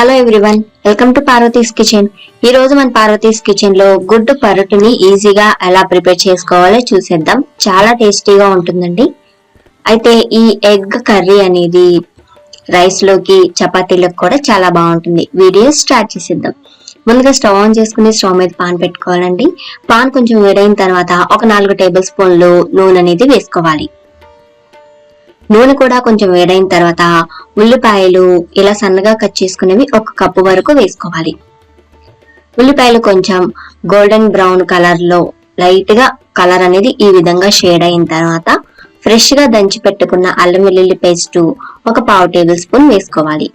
Hello everyone welcome to Parvati's kitchen ఈ రోజు మన పార్వతీస్ కిచెన్లో గుడ్డు పరోటాని ఈజీగా ఎలా ప్రిపేర్ చేసుకోవాలో చూసేద్దాం. చాలా టేస్టీగా ఉంటుందండి. అయితే ఈ ఎగ్ కర్రీ అనేది రైస్లోకి చపాతీలకు కూడా చాలా బాగుంటుంది. వీడియో స్టార్ట్ చేసేద్దాం. ముందుగా స్టవ్ ఆన్ చేసుకుని స్టవ్ మీద పాన్ పెట్టుకోవాలండి. పాన్ కొంచెం వేడైన తర్వాత ఒక నాలుగు టేబుల్ స్పూన్లు నూనె అనేది వేసుకోవాలి. నూనె కూడా కొంచెం వేడైన తర్వాత ఉల్లిపాయలు ఇలా సన్నగా కట్ చేసుకునేవి ఒక కప్పు వరకు వేసుకోవాలి. ఉల్లిపాయలు కొంచెం గోల్డెన్ బ్రౌన్ కలర్లో లైట్గా కలర్ అనేది ఈ విధంగా షేడ్ అయిన తర్వాత ఫ్రెష్గా దంచి పెట్టుకున్న అల్లం వెల్లుల్లి పేస్ట్ ఒక పావు టేబుల్ స్పూన్ వేసుకోవాలి.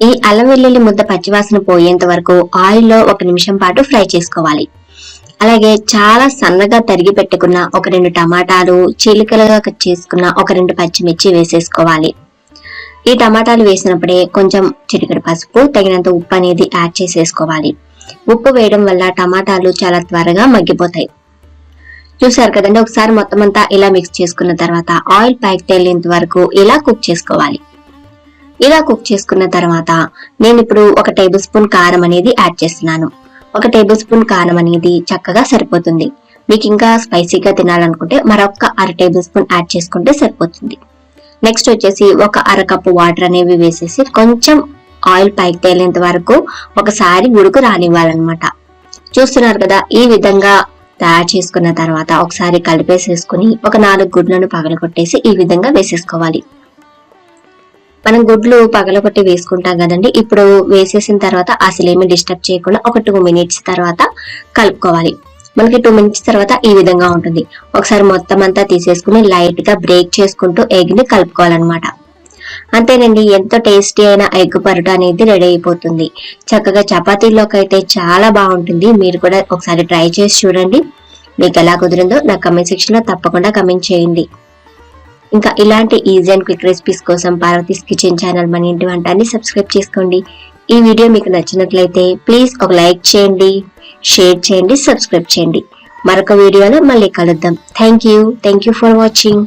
ఈ అల్లం వెల్లుల్లి ముద్ద పచ్చివాసన పోయేంత వరకు ఆయిల్లో ఒక నిమిషం పాటు ఫ్రై చేసుకోవాలి. అలాగే చాలా సన్నగా తరిగి పెట్టుకున్న ఒక రెండు టమాటాలు చీలికలుగా కట్ చేసుకున్న ఒక రెండు పచ్చిమిర్చి వేసేసుకోవాలి. ఈ టమాటాలు వేసినప్పుడే కొంచెం చిటికెడు పసుపు తగినంత ఉప్పు అనేది యాడ్ చేసేసుకోవాలి. ఉప్పు వేయడం వల్ల టమాటాలు చాలా త్వరగా మగ్గిపోతాయి. చూసారు కదండి ఒకసారి మొత్తం అంతా ఇలా మిక్స్ చేసుకున్న తర్వాత ఆయిల్ ప్యాక్ తేలేంత వరకు ఇలా కుక్ చేసుకోవాలి. ఇలా కుక్ చేసుకున్న తర్వాత నేను ఇప్పుడు ఒక టేబుల్ స్పూన్ కారం అనేది యాడ్ చేస్తున్నాను. ఒక టేబుల్ స్పూన్ కారం అనేది చక్కగా సరిపోతుంది. మీకు ఇంకా స్పైసీగా తినాలనుకుంటే మరొక అర టేబుల్ స్పూన్ యాడ్ చేసుకుంటే సరిపోతుంది. నెక్స్ట్ వచ్చేసి ఒక అర కప్పు వాటర్ అనేవి వేసేసి కొంచెం ఆయిల్ పైకి తేలేంత వరకు ఒకసారి ఉడుకు రానివ్వాలన్నమాట. చూస్తున్నారు కదా ఈ విధంగా తయారు చేసుకున్న తర్వాత ఒకసారి కలిపేసేసుకుని ఒక నాలుగు గుడ్లను పగలగొట్టేసి ఈ విధంగా వేసేసుకోవాలి. మనం గుడ్లు పగలగొట్టి వేసుకుంటాం కదండి. ఇప్పుడు వేసేసిన తర్వాత అసలు డిస్టర్బ్ చేయకుండా ఒక టూ మినిట్స్ తర్వాత కలుపుకోవాలి. మనకి టూ మినిట్స్ తర్వాత ఈ విధంగా ఉంటుంది. ఒకసారి మొత్తం అంతా తీసేసుకుని లైట్గా బ్రేక్ చేసుకుంటూ ఎగ్ని కలుపుకోవాలన్నమాట. అంతేనండి ఎంతో టేస్టీ అయిన ఎగ్ పరోటా అనేది రెడీ అయిపోతుంది. చక్కగా చపాతీలోకి అయితే చాలా బాగుంటుంది. మీరు కూడా ఒకసారి ట్రై చేసి చూడండి. మీకు ఎలా కుదిరిందో నా కమెంట్ సెక్షన్లో తప్పకుండా కమెంట్ చేయండి. ఇంకా ఇలాంటి ఈజీ అండ్ క్విక్ రెసిపీస్ కోసం పార్వతీస్ కిచెన్ ఛానల్ మన ఇంటి వంటాన్ని సబ్స్క్రైబ్ చేసుకోండి. ఈ వీడియో మీకు నచ్చినట్లయితే ప్లీజ్ ఒక లైక్ చేయండి షేర్ చేయండి సబ్స్క్రైబ్ చేయండి. మరొక వీడియోలో మళ్ళీ కలుద్దాం. Thank you thank you for watching